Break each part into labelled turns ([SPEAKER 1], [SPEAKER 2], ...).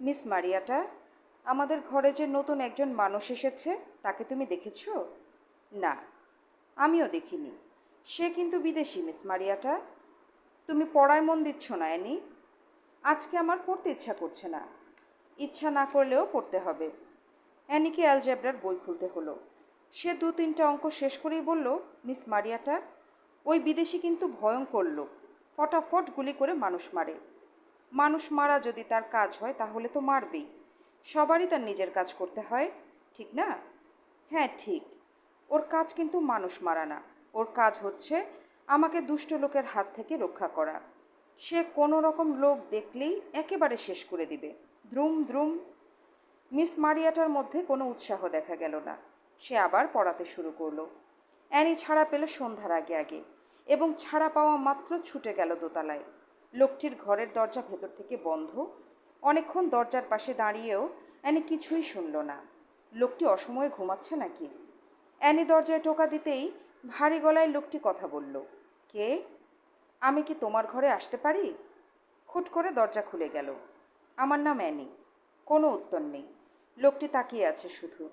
[SPEAKER 1] Miss মারিয়াটা, আমাদের ঘরে যে নতুন একজন মানুষ এসেছে, তাকে তুমি দেখেছ? না, আমিও দেখিনি। সে কিন্তু বিদেশি, মিস মারিয়াটা। তুমি পড়ায় মন দিচ্ছ না, অ্যানি। আজকে আমার পড়তে ইচ্ছা করছে না। ইচ্ছা না করলেও পড়তে হবে। অ্যানিকে অ্যালজেব্রার বই খুলতে হলো। সে দু তিনটা অঙ্ক শেষ করেই বলল, মিস মারিয়াটা, ওই বিদেশি কিন্তু ভয়ঙ্কর লোক। ফটাফট গুলি করে মানুষ মারে। মানুষ মারা যদি তার কাজ হয়, তাহলে তো মারবেই। সবারই তার নিজের কাজ করতে হয়, ঠিক না? হ্যাঁ ঠিক। ওর কাজ কিন্তু মানুষ মারা না। ওর কাজ হচ্ছে আমাকে দুষ্ট লোকের হাত থেকে রক্ষা করা। সে কোনো রকম লোক দেখলেই একেবারে শেষ করে দিবে। দ্রুম দ্রুম। মিস মারিয়াটার মধ্যে কোনো উৎসাহ দেখা গেল না। সে আবার পড়াতে শুরু করল। অ্যানি ছাড়া পেল সন্ধ্যার আগে আগে এবং ছাড়া পাওয়া মাত্র ছুটে গেল দোতলায়। লোকটির ঘরের দরজা ভেতর থেকে বন্ধ। অনেকক্ষণ দরজার পাশে দাঁড়িয়েও অ্যানি কিছুই শুনল না। লোকটি অসময়ে ঘুমাচ্ছে নাকি? অ্যানি দরজায় টোকা দিতেই ভারী গলায় লোকটি কথা বলল, কে? আমি কি তোমার ঘরে আসতে পারি? খুট করে দরজা খুলে গেল। আমার নাম অ্যানি, কোনো উত্তর নেই। লোকটি তাকিয়ে আছে শুধু।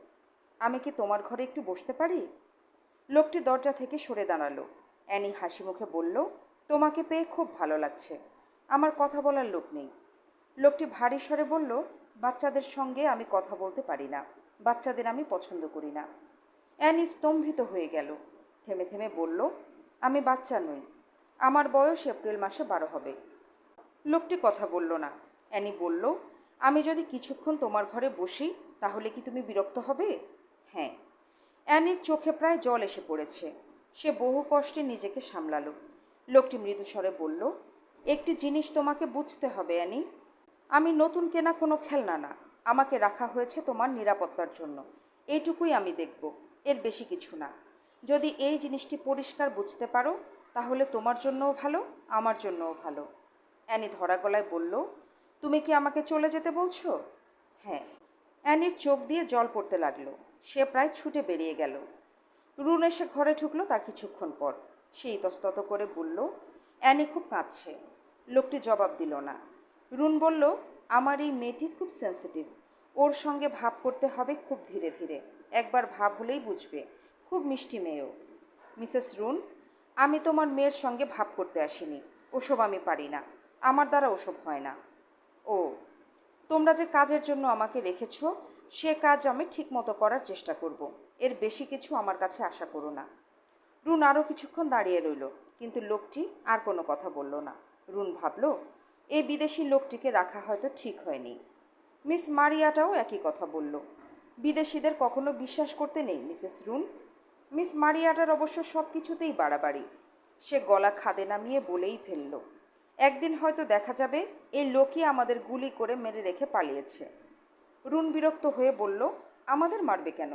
[SPEAKER 1] আমি কি তোমার ঘরে একটু বসতে পারি? লোকটি দরজা থেকে সরে দাঁড়াল। অ্যানি হাসি মুখে বলল, তোমাকে পেয়ে খুব ভালো লাগছে। আমার কথা বলার লোক নেই। লোকটি ভারী স্বরে বলল, বাচ্চাদের সঙ্গে আমি কথা বলতে পারি না। বাচ্চাদের আমি পছন্দ করি না। অ্যানি স্তম্ভিত হয়ে গেল। থেমে থেমে বলল, আমি বাচ্চা নই। আমার বয়স এপ্রিল মাসে বারো হবে। লোকটি কথা বলল না। অ্যানি বলল, আমি যদি কিছুক্ষণ তোমার ঘরে বসি, তাহলে কি তুমি বিরক্ত হবে? হ্যাঁ। অ্যানির চোখে প্রায় জল এসে পড়েছে। সে বহু কষ্টে নিজেকে সামলালো। লোকটি মৃদুস্বরে বলল একটি জিনিস তোমাকে বুঝতে হবে, অ্যানি। আমি নতুন কেনা কোনো খেলনা না। আমাকে রাখা হয়েছে তোমার নিরাপত্তার জন্য। এইটুকুই আমি দেখব। এর বেশি কিছু না। যদি এই জিনিসটি পরিষ্কার বুঝতে পারো, তাহলে তোমার জন্যও ভালো, আমার জন্যও ভালো। অ্যানি ধরা গলায় বলল, তুমি কি আমাকে চলে যেতে বলছো? হ্যাঁ। অ্যানির চোখ দিয়ে জল পড়তে লাগল। সে প্রায় ছুটে বেরিয়ে গেল। রুন এসে ঘরে ঢুকলো তার কিছুক্ষণ পর। সে ইতস্তত করে বলল, অ্যানি, খুব কাঁদছে। লোকটি জবাব দিল না। রুন বলল, আমার এই মেয়েটি খুব সেন্সিটিভ ওর সঙ্গে ভাব করতে হবে খুব ধীরে ধীরে। একবার ভাব হলেই বুঝবে। খুব মিষ্টি মেয়েও। মিসেস রুন, আমি তোমার মেয়ের সঙ্গে ভাব করতে আসিনি। ওসব আমি পারি না। আমার দ্বারা ওসব হয় না। ও, তোমরা যে কাজের জন্য আমাকে রেখেছ, সে কাজ আমি ঠিকমতো করার চেষ্টা করব। এর বেশি কিছু আমার কাছে আশা করো না। রুন আরও কিছুক্ষণ দাঁড়িয়ে রইল, কিন্তু লোকটি আর কোনো কথা বলল না। রুন ভাবল এই বিদেশি লোকটিকে রাখা হয়তো ঠিক হয়নি। মিস মারিয়াটাও একই কথা বলল, বিদেশিদের কখনো বিশ্বাস করতে নেই, মিসেস রুন। মিস মারিয়াটার অবশ্য সব কিছুতেই বাড়াবাড়ি, সে গলা খাদে নামিয়ে বলেই ফেলল, একদিন হয়তো দেখা যাবে এই লোকই আমাদের গুলি করে মেরে রেখে পালিয়েছে। রুন বিরক্ত হয়ে বলল, আমাদের মারবে কেন?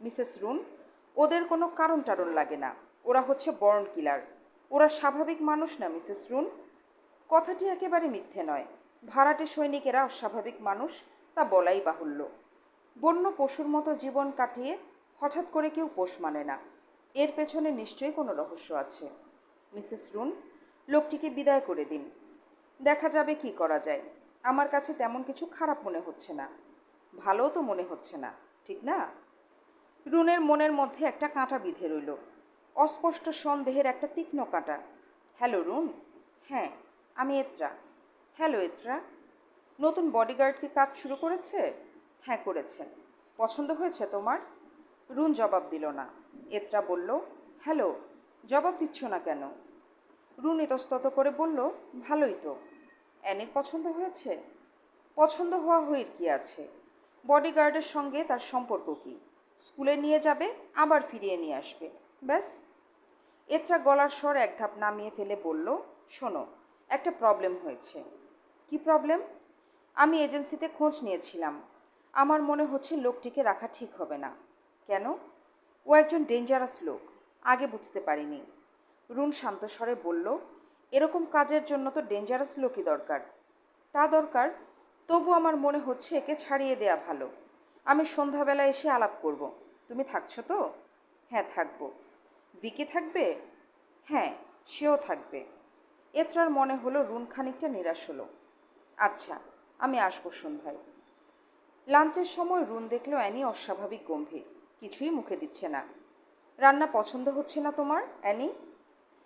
[SPEAKER 1] মিসেস রুন, ওদের কোনো কারণ টারণ লাগে না, ওরা হচ্ছে বর্ন কিলার। ওরা স্বাভাবিক মানুষ না, মিসেস রুন। কথাটি একেবারে মিথ্যে নয়। ভাড়াটে সৈনিকেরা অস্বাভাবিক মানুষ, তা বলাই বাহুল্য। বন্য পশুর মতো জীবন কাটিয়ে হঠাৎ করে কেউ পোষ মানে না। এর পেছনে নিশ্চয়ই কোনো রহস্য আছে। মিসেস রুন, লোকটিকে বিদায় করে দিন। দেখা যাবে কি করা যায়। আমার কাছে তেমন কিছু খারাপ মনে হচ্ছে না। ভালোও তো মনে হচ্ছে না, ঠিক না? রুনের মনের মধ্যে একটা কাঁটা বিঁধে রইল। অস্পষ্ট সন্দেহের একটা তীক্ষ্ণ কাঁটা। হ্যালো রুন? হ্যাঁ। আমি এত্রা। হ্যালো, এত্রা। নতুন বডিগার্ড কি কাজ শুরু করেছে? হ্যাঁ করেছে। পছন্দ হয়েছে তোমার? রুন জবাব দিল না। এত্রা বলল, হ্যালো, জবাব দিচ্ছ না কেন? রুন ইতস্তত করে বলল, ভালোই তো। অ্যানির পছন্দ হয়েছে? পছন্দ হওয়া হইর কি আছে? বডিগার্ডের সঙ্গে তার সম্পর্ক কি? স্কুলে নিয়ে যাবে, আবার ফিরিয়ে নিয়ে আসবে। ব্যাস। এত্রা গলার স্বর এক ধাপ নামিয়ে ফেলে বলল, শোনো একটা প্রবলেম হয়েছে। কি প্রবলেম আমি এজেন্সিতে খোঁজ নিয়েছিলাম। আমার মনে হচ্ছে লোকটিকে রাখা ঠিক হবে না। কেন? ও একজন ডেঞ্জারাস লোক। আগে বুঝতে পারিনি। রুন শান্তস্বরে বলল, এরকম কাজের জন্য তো ডেঞ্জারাস লোকই দরকার। তা দরকার, তবু আমার মনে হচ্ছে একে ছাড়িয়ে দেয়া ভালো। আমি সন্ধ্যাবেলা এসে আলাপ করব। তুমি থাকছো তো? হ্যাঁ থাকব। ভিকি থাকবে? হ্যাঁ সেও থাকবে। এত্রার মনে হলো রুন খানিকটা নিরাশ হলো। আচ্ছা আমি আসব সন্ধ্যায়। লাঞ্চের সময় রুন দেখল অ্যানি অস্বাভাবিক গম্ভীর, কিছুই মুখে দিচ্ছে না। রান্না পছন্দ হচ্ছে না তোমার, অ্যানি?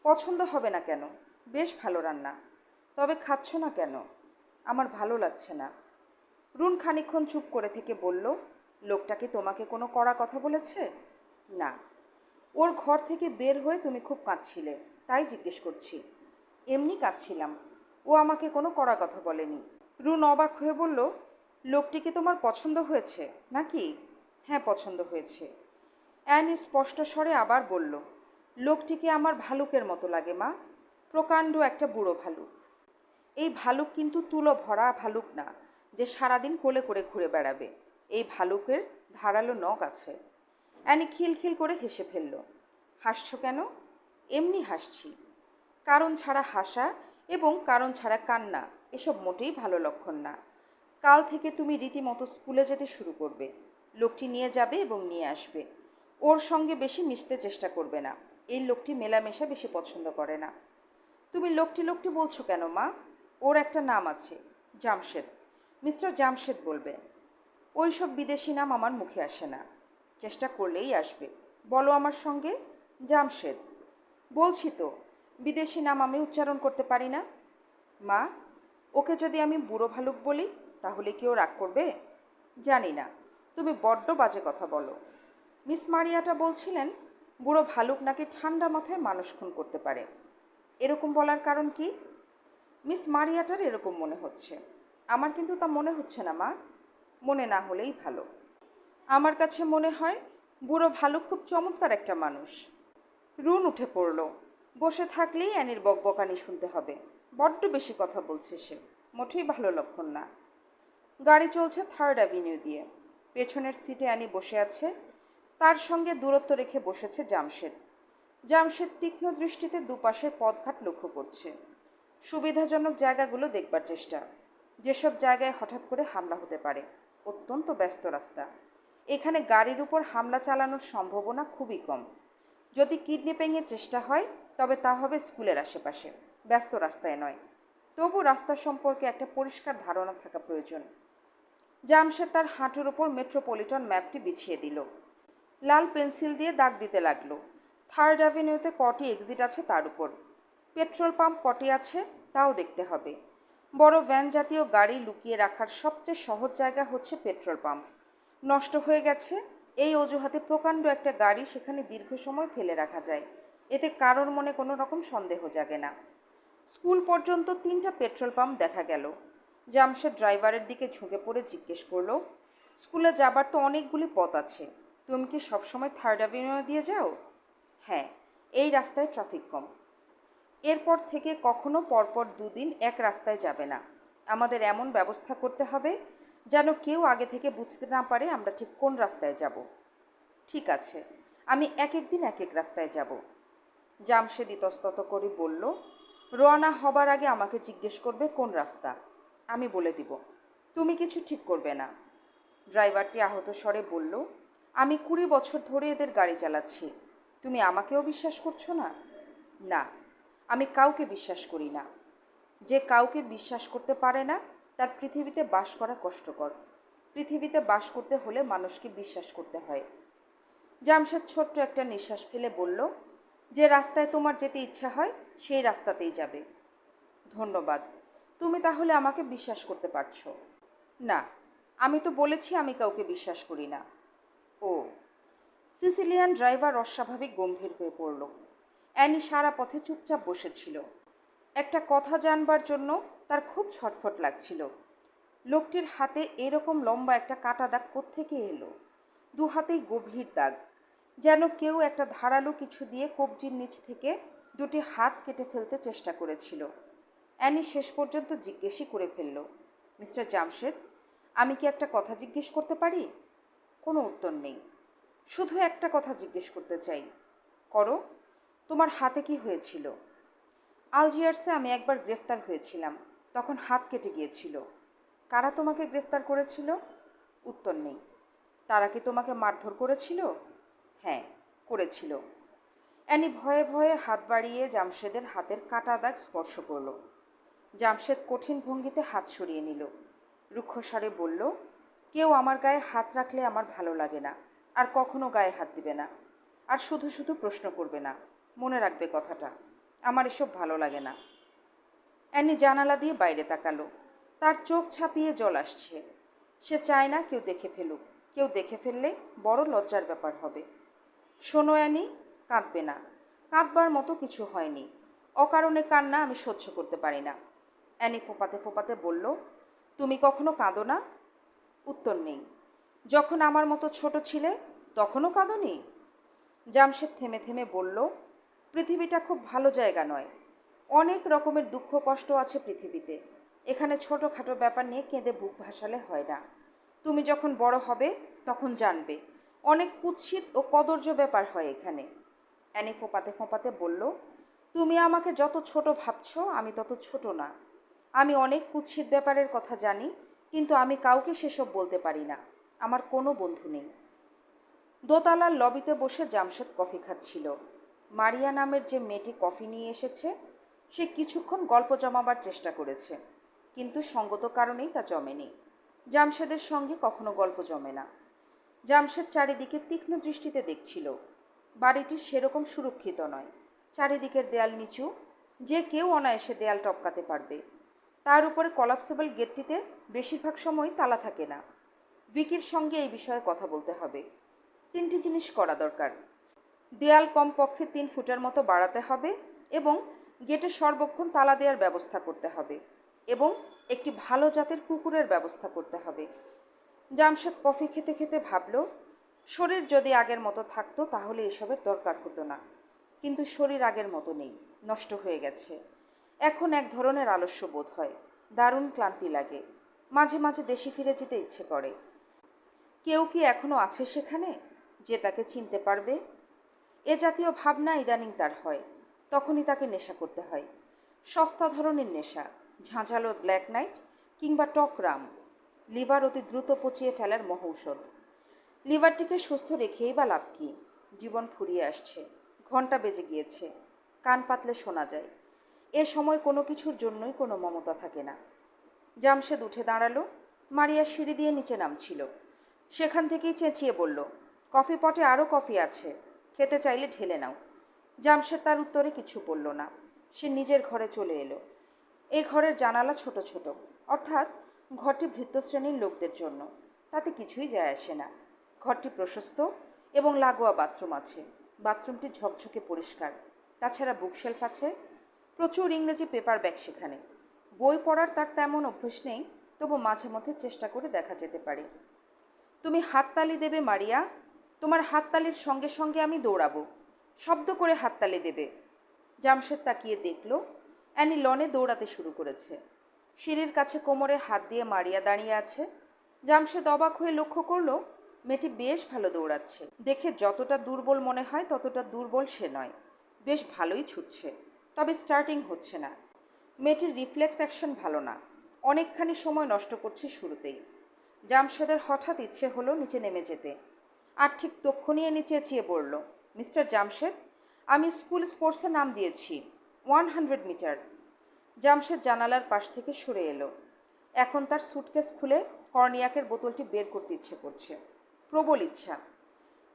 [SPEAKER 1] পছন্দ হবে না কেন? বেশ ভালো রান্না। তবে খাচ্ছ না কেন? আমার ভালো লাগছে না। রুন খানিকক্ষণ চুপ করে থেকে বলল, লোকটা কি তোমাকে কোনো কড়া কথা বলেছে? না। ওর ঘর থেকে বের হয়ে তুমি খুব কাঁদছিলে, তাই জিজ্ঞেস করছি। এমনি কাঁদছিলাম। ও আমাকে কোনো কড়া কথা বলেনি। রুন অবাক হয়ে বলল লোকটিকে তোমার পছন্দ হয়েছে নাকি? হ্যাঁ পছন্দ হয়েছে। অ্যানি স্পষ্ট স্বরে আবার বলল লোকটিকে আমার ভালুকের মতো লাগে মা? প্রকাণ্ড একটা বুড়ো ভালুক। এই ভালুক কিন্তু তুলো ভরা ভালুক না, যে সারাদিন কোলে করে ঘুরে বেড়াবে। এই ভালুকের ধারালো নখ আছে। অ্যানি খিলখিল করে হেসে ফেলল, হাসছ কেন? এমনি হাসছি। কারণ ছাড়া হাসা এবং কারণ ছাড়া কান্না, এসব মোটেই ভালো লক্ষণ না। কাল থেকে তুমি রীতিমতো স্কুলে যেতে শুরু করবে। লোকটি নিয়ে যাবে এবং নিয়ে আসবে। ওর সঙ্গে বেশি মিশতে চেষ্টা করবে না। এই লোকটি মেলামেশা বেশি পছন্দ করে না। তুমি লোকটি লোকটি বলছো কেন, মা? ওর একটা নাম আছে, জামশেদ। মিস্টার জামশেদ বলবে, ওই সব বিদেশি নাম আমার মুখে আসে না। চেষ্টা করলেই আসবে। বলো আমার সঙ্গে, জামশেদ। বলছি তো বিদেশি নাম আমি উচ্চারণ করতে পারি না। মা, ওকে যদি আমি বুড়ো ভালুক বলি, তাহলে কি ও রাগ করবে? জানি না। তুমি বড্ড বাজে কথা বলো। মিস মারিয়াটা বলছিলেন, বুড়ো ভালুক নাকি ঠান্ডা মাথায় মানুষ খুন করতে পারে। এরকম বলার কারণ কি? মিস মারিয়াটার এরকম মনে হচ্ছে। আমার কিন্তু তা মনে হচ্ছে না, মা। মনে না হলেই ভালো। আমার কাছে মনে হয়, বুড়ো ভালুক খুব চমৎকার একটা মানুষ। রুন উঠে পড়ল। বসে থাকলেই অ্যানির বকবকানি শুনতে হবে। বড্ড বেশি কথা বলছে সে। মোটেই ভালো লক্ষণ না। গাড়ি চলছে থার্ড অ্যাভিনিউ দিয়ে। পেছনের সিটে অ্যানি বসে আছে। তার সঙ্গে দূরত্ব রেখে বসেছে জামশেদ। জামশেদ তীক্ষ্ণ দৃষ্টিতে দুপাশের পথঘাট লক্ষ্য করছে। সুবিধাজনক জায়গাগুলো দেখবার চেষ্টা। যেসব জায়গায় হঠাৎ করে হামলা হতে পারে, অত্যন্ত ব্যস্ত রাস্তা। এখানে গাড়ির উপর হামলা চালানোর সম্ভাবনা খুবই কম। যদি কিডন্যাপিংয়ের চেষ্টা হয় তবে তা হবে স্কুলের আশেপাশে, ব্যস্ত রাস্তায় নয়। তবু রাস্তা সম্পর্কে একটা পরিষ্কার ধারণা থাকা প্রয়োজন। জামশেদ তার হাঁটুর ওপর মেট্রোপলিটন ম্যাপটি বিছিয়ে দিল। লাল পেন্সিল দিয়ে দাগ দিতে লাগল। থার্ড অ্যাভিনিউতে কটি এক্সিট আছে তার উপর। পেট্রোল পাম্প কটি আছে তাও দেখতে হবে। বড় ভ্যান জাতীয় গাড়ি লুকিয়ে রাখার সবচেয়ে সহজ জায়গা হচ্ছে পেট্রোল পাম্প। নষ্ট হয়ে গেছে, এই অজুহাতে প্রকাণ্ড একটা গাড়ি সেখানে দীর্ঘ সময় ফেলে রাখা যায়। এতে কারোর মনে কোনো রকম সন্দেহ জাগে না। স্কুল পর্যন্ত তিনটা পেট্রোল পাম্প দেখা গেল। জামশেদ ড্রাইভারের দিকে ঝুঁকে পড়ে জিজ্ঞেস করল, স্কুলে যাবার তো অনেকগুলি পথ আছে। তুমি কি সবসময় থার্ড অ্যাভিনিউ দিয়ে যাও? হ্যাঁ এই রাস্তায় ট্রাফিক কম। এরপর থেকে কখনো পরপর দুদিন এক রাস্তায় যাবে না। আমাদের এমন ব্যবস্থা করতে হবে যেন কেউ আগে থেকে বুঝতে না পারে আমরা ঠিক কোন রাস্তায় যাব। ঠিক আছে, আমি এক এক দিন এক এক রাস্তায় যাব। জামশেদ ইতস্তত করে বলল, রওনা হবার আগে আমাকে জিজ্ঞেস করবে কোন রাস্তা? আমি বলে দিব, তুমি কিছু ঠিক করবে না। ড্রাইভারটি আহত স্বরে বলল, আমি কুড়ি বছর ধরে এদের গাড়ি চালাচ্ছি। তুমি আমাকেও বিশ্বাস করছ না? না, আমি কাউকে বিশ্বাস করি না। যে কাউকে বিশ্বাস করতে পারে না, তার পৃথিবীতে বাস করা কষ্টকর। পৃথিবীতে বাস করতে হলে মানুষকে বিশ্বাস করতে হয়। জামশেদ ছোট্ট একটা নিঃশ্বাস ফেলে বলল যে রাস্তায় তোমার যেতে ইচ্ছা হয়, সেই রাস্তাতেই যাবে। ধন্যবাদ। তুমি তাহলে আমাকে বিশ্বাস করতে পারছ? না, আমি তো বলেছি আমি কাউকে বিশ্বাস করি না। ও, সিসিলিয়ান ড্রাইভার অস্বাভাবিক গম্ভীর হয়ে পড়ল। অ্যানি সারা পথে চুপচাপ বসেছিল। একটা কথা জানবার জন্য তার খুব ছটফট লাগছিল। লোকটির হাতে এরকম লম্বা একটা কাটা দাগ কোত্থেকে এলো? দু হাতেই গভীর দাগ। যেন কেউ একটা ধারালো কিছু দিয়ে কবজির নিচ থেকে দুটি হাত কেটে ফেলতে চেষ্টা করেছিল। অ্যানি শেষ পর্যন্ত জিজ্ঞেসই করে ফেলল, মিস্টার জামশেদ, আমি কি একটা কথা জিজ্ঞেস করতে পারি? কোনো উত্তর নেই। শুধু একটা কথা জিজ্ঞেস করতে চাই। করো, তোমার হাতে কি হয়েছিল? আলজিয়ার্সে আমি একবার গ্রেফতার হয়েছিলাম, তখন হাত কেটে গিয়েছিল। কারা তোমাকে গ্রেফতার করেছিল? উত্তর নেই। তারা কি তোমাকে মারধর করেছিল? হ্যাঁ করেছিল। অ্যানি ভয়ে ভয়ে হাত বাড়িয়ে জামশেদের হাতের কাটা দাগ স্পর্শ করল। জামশেদ কঠিন ভঙ্গিতে হাত সরিয়ে নিল। রুক্ষস্বরে বলল, কেউ আমার গায়ে হাত রাখলে আমার ভালো লাগে না, আর কখনো গায়ে হাত দিবে না। আর শুধু শুধু প্রশ্ন করবে না, মনে রাখবে কথাটা, আমার এসব ভালো লাগে না। অ্যানি জানালা দিয়ে বাইরে তাকালো। তার চোখ ছাপিয়ে জল আসছে। সে চায় না কেউ দেখে ফেলুক। কেউ দেখে ফেললে বড় লজ্জার ব্যাপার হবে। শোনো কাঁদবে না। কাঁদবার মতো কিছু হয়নি। অকারণে কান্না আমি সহ্য করতে পারি না। অ্যানি ফোপাতে ফোপাতে বলল, তুমি কখনো কাঁদো না? উত্তর নেই। যখন আমার মতো ছোট ছিলে, তখনও কাঁদো কাঁদনি? জামশেদ থেমে থেমে বলল, পৃথিবীটা খুব ভালো জায়গা নয়। অনেক রকমের দুঃখ কষ্ট আছে পৃথিবীতে। এখানে ছোটোখাটো ব্যাপার নিয়ে কেঁদে বুক ভাসালে হয় না। তুমি যখন বড় হবে, তখন জানবে। অনেক কুৎসিত ও কদর্য ব্যাপার হয় এখানে। অ্যানি ফোপাতে ফোপাতে বলল, তুমি আমাকে যত ছোট ভাবছ, আমি তত ছোট না। আমি অনেক কুৎসিত ব্যাপারের কথা জানি, কিন্তু আমি কাউকে সেসব বলতে পারি না। আমার কোনো বন্ধু নেই। দোতলার লবিতে বসে জামশেদ কফি খাচ্ছিল। মারিয়া নামের যে মেয়েটি কফি নিয়ে এসেছে, সে কিছুক্ষণ গল্প জমাবার চেষ্টা করেছে, কিন্তু সঙ্গত কারণেই তা জমেনি। জামশেদের সঙ্গে কখনো গল্প জমে না। জামশেদ চারিদিকে তীক্ষ্ণ দৃষ্টিতে দেখছিল। বাড়িটি সেরকম সুরক্ষিত নয়। চারিদিকের দেয়াল নিচু। যে কেউ অনায়াসে দেয়াল টপকাতে পারবে। তার উপরে কলাপসেবল গেটটিতে বেশিরভাগ সময় তালা থাকে না। ভিকির সঙ্গে এই বিষয়ে কথা বলতে হবে। তিনটি জিনিস করা দরকার। দেয়াল কমপক্ষে তিন ফুটের মতো বাড়াতে হবে এবং গেটে সর্বক্ষণ তালা দেওয়ার ব্যবস্থা করতে হবে এবং একটি ভালো জাতের কুকুরের ব্যবস্থা করতে হবে। জামশেদ কফি খেতে খেতে ভাবল, শরীর যদি আগের মতো থাকতো, তাহলে এসবের দরকার হতো না। কিন্তু শরীর আগের মতো নেই, নষ্ট হয়ে গেছে। এখন এক ধরনের আলস্য বোধ হয়, দারুণ ক্লান্তি লাগে। মাঝে মাঝে দেশে ফিরে যেতে ইচ্ছে করে। কেউ কি এখনও আছে সেখানে, যে তাকে চিনতে পারবে? এ জাতীয় ভাবনা ইদানিং তার হয়, তখনই তাকে নেশা করতে হয়। সস্তা ধরনের নেশা, ঝাঁঝালো ব্ল্যাক নাইট কিংবা টক রাম। লিভার অতি দ্রুত পচিয়ে ফেলার মহৌষধ। লিভারটিকে সুস্থ রেখেই বা লাভ কী? জীবন ফুরিয়ে আসছে ঘণ্টা বেজে গিয়েছে, কান পাতলে শোনা যায়। এ সময় কোনো কিছুর জন্যই কোনো মমতা থাকে না। জামশেদ উঠে দাঁড়াল, মারিয়া সিঁড়ি দিয়ে নিচে নামছিল। সেখান থেকেই চেঁচিয়ে বলল, কফি পটে আরও কফি আছে, খেতে চাইলে ঢেলে নাও। জামশেদ তার উত্তরে কিছু বলল না। সে নিজের ঘরে চলে এলো। এই ঘরের জানালা ছোট ছোট, অর্থাৎ ঘরটি ভৃত্যশ্রেণীর লোকদের জন্য। তাতে কিছুই যায় আসে না। ঘরটি প্রশস্ত এবং লাগোয়া বাথরুম আছে। বাথরুমটি ঝকঝকে পরিষ্কার। তাছাড়া বুকশেলফ আছে। প্রচুর ইংরেজি পেপার ব্যাগ সেখানে। বই পড়ার তার তেমন অভ্যেস নেই, তবু মাঝে মধ্যে চেষ্টা করে দেখা যেতে পারে। তুমি হাততালি দেবে, মারিয়া। তোমার হাততালির সঙ্গে সঙ্গে আমি দৌড়াবো। শব্দ করে হাততালি দেবে। জামশেদ তাকিয়ে দেখল, অ্যানি লনে দৌড়াতে শুরু করেছে। সিঁড়ির কাছে কোমরে হাত দিয়ে মারিয়া দাঁড়িয়ে আছে। জামশেদ অবাক হয়ে লক্ষ্য করল, মেয়েটি বেশ ভালো দৌড়াচ্ছে। দেখে যতটা দুর্বল মনে হয়, ততটা দুর্বল সে নয়। বেশ ভালোই ছুটছে, তবে স্টার্টিং হচ্ছে না। মেয়েটির রিফ্লেক্স অ্যাকশন ভালো না। অনেকখানি সময় নষ্ট করছে শুরুতেই। জামশেদের হঠাৎ ইচ্ছে হলো নিচে নেমে যেতে। আর ঠিক তক্ষণিয়ে নিচে চেয়ে পড়ল, মিস্টার জামশেদ, আমি স্কুল স্পোর্টসে নাম দিয়েছি, ওয়ান হান্ড্রেড মিটার। জামশেদ জানালার পাশ থেকে সরে এলো। এখন তার সুটকেস খুলে কর্নিয়াকের বোতলটি বের করতে ইচ্ছে করছে। প্রবল ইচ্ছা।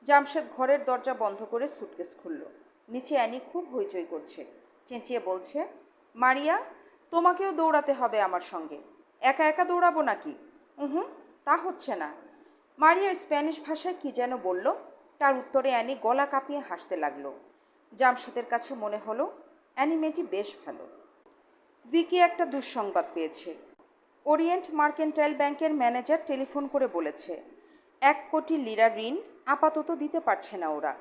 [SPEAKER 1] জামশেদ ঘরের দরজা বন্ধ করে সুটকেস খুলল। নিচে অ্যানি খুব হইচই করছে। চেঁচিয়ে বলছে, মারিয়া, তোমাকেও দৌড়াতে হবে আমার সঙ্গে। একা একা দৌড়াবো নাকি? হুম তা হচ্ছে না। মারিয়া স্প্যানিশ ভাষায় কি যেন বলল। তার উত্তরে অ্যানি গলা কাঁপিয়ে হাসতে লাগল। জামশেদের কাছে মনে হলো, অ্যানি মেয়েটি বেশ ভালো। ভিকি একটা দুঃসংবাদ পেয়েছে। ওরিয়েন্ট মার্কেন্টাইল ব্যাংকের ম্যানেজার টেলিফোন করে বলেছে, এক কোটি লিরা ঋণ আপাতত দিতে পারছে না ওরা।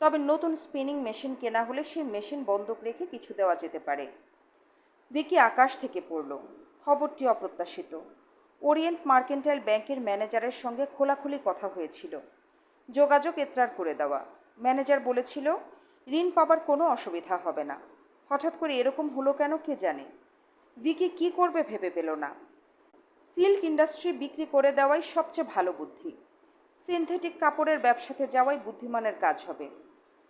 [SPEAKER 1] তবে নতুন স্পিনিং মেশিন কেনা হলে সেই মেশিন বন্ধক রেখে কিছু দেওয়া যেতে পারে। ভিকি আকাশ থেকে পড়ল, খবরটি অপ্রত্যাশিত। ওরিয়েন্ট মার্কেন্টাইল ব্যাংকের ম্যানেজারের সঙ্গে খোলাখুলি কথা হয়েছিল। যোগাযোগ এত্রার করে দেওয়া। ম্যানেজার বলেছিল, ঋণ পাবার কোনো অসুবিধা হবে না। হঠাৎ করে এরকম হলো কেন কে জানে? ভিকি কি করবে ভেবে পেল না। সিল্ক ইন্ডাস্ট্রি বিক্রি করে দেওয়াই সবচেয়ে ভালো বুদ্ধি। সিনথেটিক কাপড়ের ব্যবসাতে যাওয়াই বুদ্ধিমানের কাজ হবে।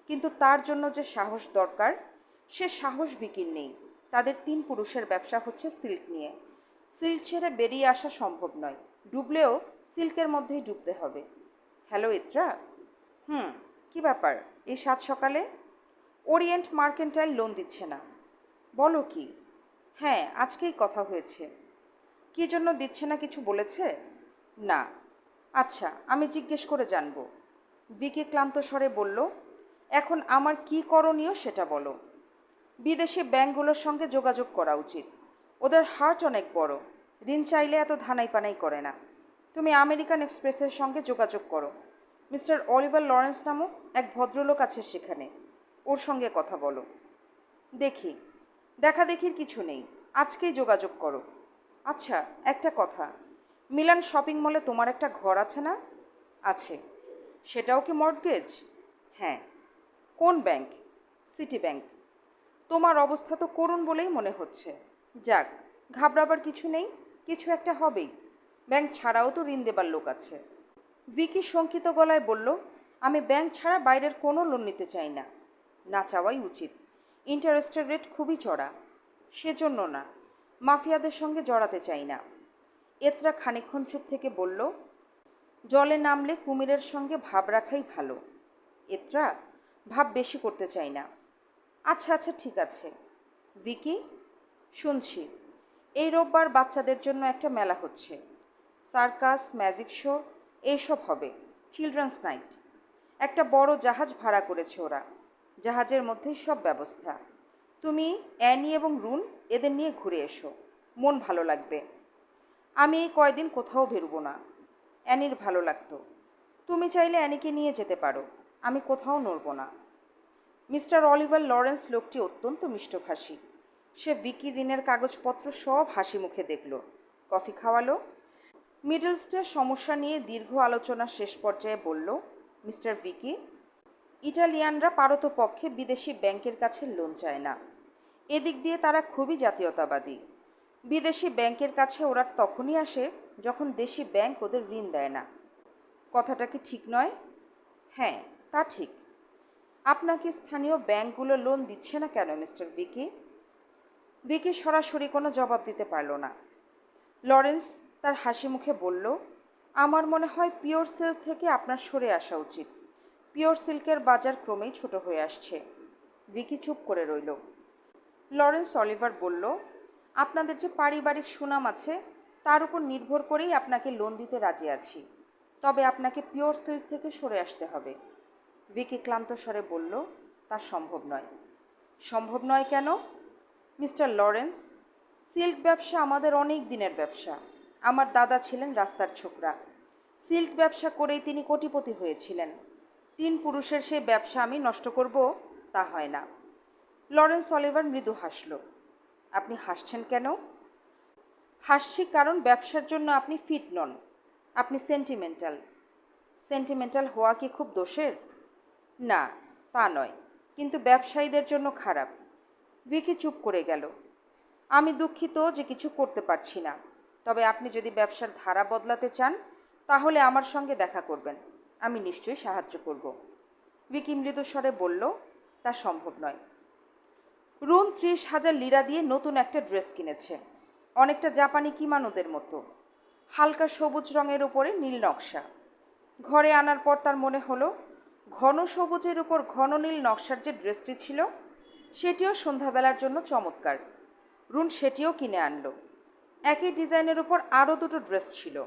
[SPEAKER 1] কিন্তু তার জন্য যে সাহস দরকার, সে সাহস ভিকির নেই। তাদের তিন পুরুষের ব্যবসা হচ্ছে সিল্ক নিয়ে। সিল্ক ছেড়ে বেরিয়ে আসা সম্ভব নয়। ডুবলেও সিল্কের মধ্যেই ডুবতে হবে। হ্যালো, ইত্রা? হুম, কি ব্যাপার? এই সাত সকালে? ওরিয়েন্ট মার্কেন্টাইল লোন দিচ্ছে না। বলো কি? হ্যাঁ আজকেই কথা হয়েছে। কী জন্য দিচ্ছে না কিছু বলেছে? না। আচ্ছা আমি জিজ্ঞেস করে জানব। ভিকি ক্লান্ত স্বরে বলল, এখন আমার কি করণীয় সেটা বলো। বিদেশি ব্যাংকগুলোর সঙ্গে যোগাযোগ করা উচিত। ওদের হার্ট অনেক বড়। ঋণ চাইলে এত ধানাই পানাই করে না। তুমি আমেরিকান এক্সপ্রেসের সঙ্গে যোগাযোগ করো। মিস্টার অলিভার লরেন্স নামক এক ভদ্রলোক আছে সেখানে। ওর সঙ্গে কথা বলো। দেখি। দেখা দেখির কিছু নেই। আজকেই যোগাযোগ করো। আচ্ছা একটা কথা। মিলান শপিং মলে তোমার একটা ঘর আছে না? আছে। সেটাও কি মর্টগেজ? হ্যাঁ। কোন ব্যাংক? City bank. তোমার অবস্থা তো করুণ বলেই মনে হচ্ছে। যাক, ঘাবড়াবার কিছু নেই। কিছু একটা হবেই। ব্যাংক ছাড়াও তো ঋণ দেবার লোক আছে। ভিকি শঙ্কিত গলায় বলল, আমি ব্যাংক ছাড়া বাইরের কোনো লোন নিতে চাই না। না চাওয়াই উচিত। ইন্টারেস্টের রেট খুবই চড়া। সেজন্য না, মাফিয়াদের সঙ্গে জড়াতে চাই না। এত্রা খানিক্ষণ চুপ থেকে বলল, জলে নামলে কুমিরের সঙ্গে ভাব রাখাই ভালো। এত্রা, ভাব বেশি করতে চাই না। আচ্ছা আচ্ছা ঠিক আছে। ভিকি, শুনছি। এই রোববার বাচ্চাদের জন্য একটা মেলা হচ্ছে। সার্কাস, ম্যাজিক শো এইসব হবে। Children's night. একটা বড় জাহাজ ভাড়া করেছে ওরা। জাহাজের মধ্যেই সব ব্যবস্থা। তুমি অ্যানি এবং রুন এদের নিয়ে ঘুরে এসো। মন ভালো লাগবে। আমি এই কয়দিন কোথাও বেরোবো না। অ্যানির ভালো লাগতো। তুমি চাইলে অ্যানিকে নিয়ে যেতে পারো। আমি কোথাও নড়ব না। মিস্টার অলিভার লরেন্স লোকটি অত্যন্ত মিষ্টভাষী। সে ভিকি ঋণের কাগজপত্র সব হাসি মুখে দেখল। কফি খাওয়ালো। মিডলসটার সমস্যা নিয়ে দীর্ঘ আলোচনা শেষ পর্যায়ে বলল, মিস্টার ভিকি ইটালিয়ানরা পারতপক্ষে বিদেশি ব্যাংকের কাছে লোন চায় না। এদিক দিয়ে তারা খুবই জাতীয়তাবাদী। বিদেশি ব্যাংকের কাছে ওরা তখনই আসে যখন দেশি ব্যাংক ওদের ঋণ দেয় না। কথাটা কি ঠিক নয়? হ্যাঁ তা ঠিক। আপনাকে স্থানীয় ব্যাংকগুলো লোন দিচ্ছে না কেন, মিস্টার ভিকি? ভিকি সরাসরি কোনো জবাব দিতে পারল না। লরেন্স তার হাসি মুখে বলল, আমার মনে হয় পিওর সেল থেকে আপনার সরে আসা উচিত। পিওর সিল্কের বাজার ক্রমেই ছোট হয়ে আসছে। ভিকি চুপ করে রইল। লরেন্স অলিভার বলল, আপনাদের যে পারিবারিক সুনাম আছে, তার উপর নির্ভর করেই আপনাকে লোন দিতে রাজি আছি। তবে আপনাকে পিওর সিল্ক থেকে সরে আসতে হবে। ভিকি ক্লান্ত স্বরে বলল, তা সম্ভব নয়। সম্ভব নয় কেন? মিস্টার লরেন্স, সিল্ক ব্যবসা আমাদের অনেক দিনের ব্যবসা। আমার দাদা ছিলেন রাস্তার ছোকরা। সিল্ক ব্যবসা করেই তিনি কোটিপতি হয়েছিলেন। তিন পুরুষের সেই ব্যবসা আমি নষ্ট করব, তা হয় না। লরেন্স অলিভার মৃদু হাসল। আপনি হাসছেন কেন? হাসছি কারণ ব্যবসার জন্য আপনি ফিট নন। আপনি সেন্টিমেন্টাল সেন্টিমেন্টাল হওয়া কি খুব দোষের? না, তা নয়। কিন্তু ব্যবসায়ীদের জন্য খারাপ। ভিকি চুপ করে গেল। আমি দুঃখিত যে কিছু করতে পারছি না। তবে আপনি যদি ব্যবসার ধারা বদলাতে চান, তাহলে আমার সঙ্গে দেখা করবেন। আমি নিশ্চয়ই সাহায্য করব। ভিকি মৃদু স্বরে বলল, তা সম্ভব নয়। রুম ত্রিশ হাজার লিরা দিয়ে নতুন একটা ড্রেস কিনেছে। অনেকটা জাপানি কিমানোদের মতো। হালকা সবুজ রঙের উপরে নীল নকশা। ঘরে আনার পর তার মনে হলো, ঘন সবুজের উপর ঘন নীল নকশার যে ড্রেসটি ছিল, সেটিও সন্ধ্যাবেলার জন্য চমৎকার। রুন সেটিও কিনে আনলো। একই ডিজাইনের উপর আরও দুটো ড্রেস ছিল।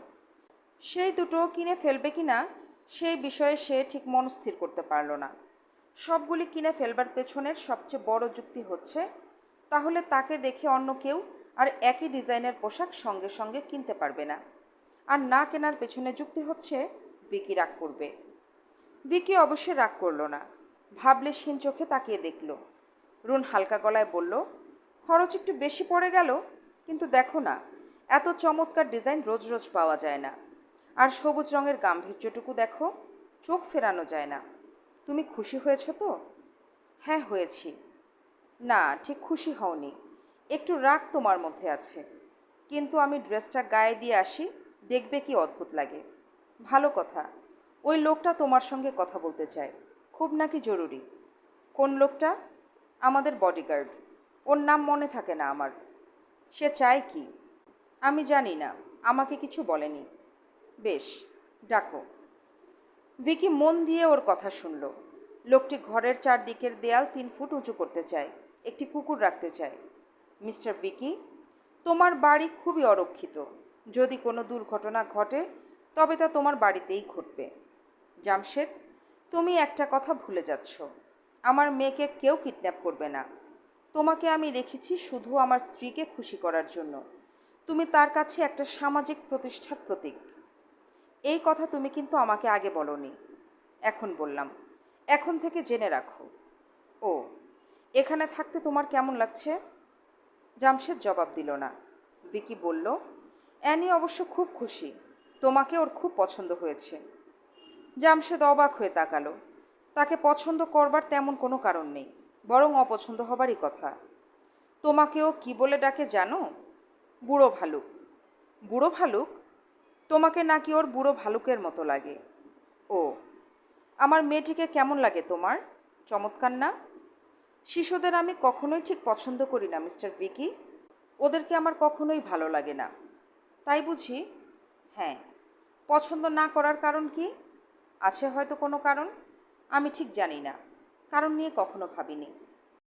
[SPEAKER 1] সেই দুটো কিনে ফেলবে কি না সেই বিষয়ে সে ঠিক মনস্থির করতে পারল না। সবগুলি কিনে ফেলবার পেছনের সবচেয়ে বড় যুক্তি হচ্ছে, তাহলে তাকে দেখে অন্য কেউ আর একই ডিজাইনের পোশাক সঙ্গে সঙ্গে কিনতে পারবে না। আর না কেনার পেছনে যুক্তি হচ্ছে, ভিকি রাগ করবে। ভিকি অবশ্যই রাগ করল না। ভাবলে সিন চোখে তাকিয়ে দেখল। রুন হালকা গলায় বলল, খরচ একটু বেশি পড়ে গেল, কিন্তু দেখো না, এত চমৎকার ডিজাইন রোজ রোজ পাওয়া যায় না। আর সবুজ রঙের গাম্ভীর্যটুকু দেখো, চোখ ফেরানো যায় না। তুমি খুশি হয়েছো তো? হ্যাঁ হয়েছি। না, ঠিক খুশি হওনি। একটু রাগ তোমার মধ্যে আছে। কিন্তু আমি ড্রেসটা গায়ে দিয়ে আসি, দেখবে কি অদ্ভুত লাগে। ভালো কথা, ওই লোকটা তোমার সঙ্গে কথা বলতে চায়। খুব নাকি জরুরি? কোন লোকটা? আমাদের বডিগার্ড ওর নাম মনে থাকে না আমার। সে চায় কি? আমি জানি না, আমাকে কিছু বলেনি। বেশ, ডাকো। ভিকি মন দিয়ে ওর কথা শুনল। লোকটি ঘরের চারদিকের দেয়াল তিন ফুট উঁচু করতে চায়, একটি কুকুর রাখতে চায়। মিস্টার ভিকি, তোমার বাড়ি খুবই অরক্ষিত। যদি কোনো দুর্ঘটনা ঘটে, তবে তা তোমার বাড়িতেই ঘটবে। জামশেদ, তুমি একটা কথা ভুলে যাচ্ছ। আমার মেয়েকে কেউ কিডন্যাপ করবে না। তোমাকে আমি রেখেছি শুধু আমার স্ত্রীকে খুশি করার জন্য। তুমি তার কাছে একটা সামাজিক প্রতিষ্ঠার প্রতীক। এই কথা তুমি কিন্তু আমাকে আগে বলনি। এখন বললাম। এখন থেকে জেনে রাখো। ও, এখানে থাকতে তোমার কেমন লাগছে? জামশেদ জবাব দিল না। ভিকি বলল, অ্যানি অবশ্য খুব খুশি। তোমাকে ওর খুব পছন্দ হয়েছে। জামশেদ অবাক হয়ে তাকালো। তাকে পছন্দ করবার তেমন কোনো কারণ নেই, বরং অপছন্দ হবারই কথা। তোমাকেও কি বলে ডাকে জানো? বুড়ো ভালুক। বুড়ো ভালুক? তোমাকে নাকি ওর বুড়ো ভালুকের মতো লাগে। ও, আমার মেয়েটিকে কেমন লাগে তোমার? চমৎকার না? শিশুদের আমি কখনোই ঠিক পছন্দ করি না, মিস্টার ভিকি। ওদেরকে আমার কখনোই ভালো লাগে না। তাই বুঝি? হ্যাঁ। পছন্দ না করার কারণ কি? আছে হয়তো কোনো কারণ? আমি ঠিক জানি না। কারণ নিয়ে কখনো ভাবিনি।